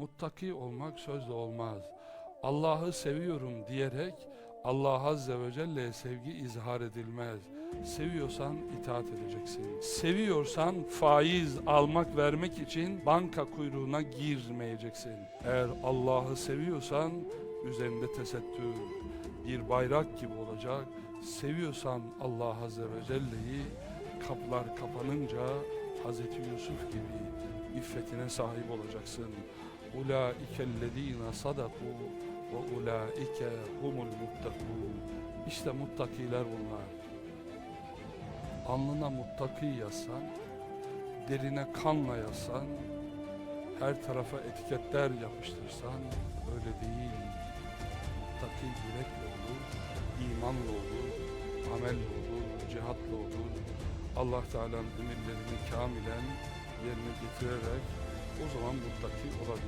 Muttaki olmak sözle olmaz. Allah'ı seviyorum diyerek Allah Azze ve Celle'ye sevgi izhar edilmez. Seviyorsan itaat edeceksin. Seviyorsan faiz almak vermek için banka kuyruğuna girmeyeceksin. Eğer Allah'ı seviyorsan üzerinde tesettür, bir bayrak gibi olacak. Seviyorsan Allah Azze ve Celle'yi kapılar kapanınca Hazreti Yusuf gibi iffetine sahip olacaksın. Ulaikellezine sadaku ve ulaike humul muttakun. İşte muttakiler bunlar. Alnına muttaki yazsan, derine kanla yazsan, her tarafa etiketler yapıştırsan öyle değil. Muttaki yürekle olur, imanla olur, amelle olur, cihatla olur. Allah Teala'nın emirlerini kamilen yerine getirerek o zaman muttaki olabilir.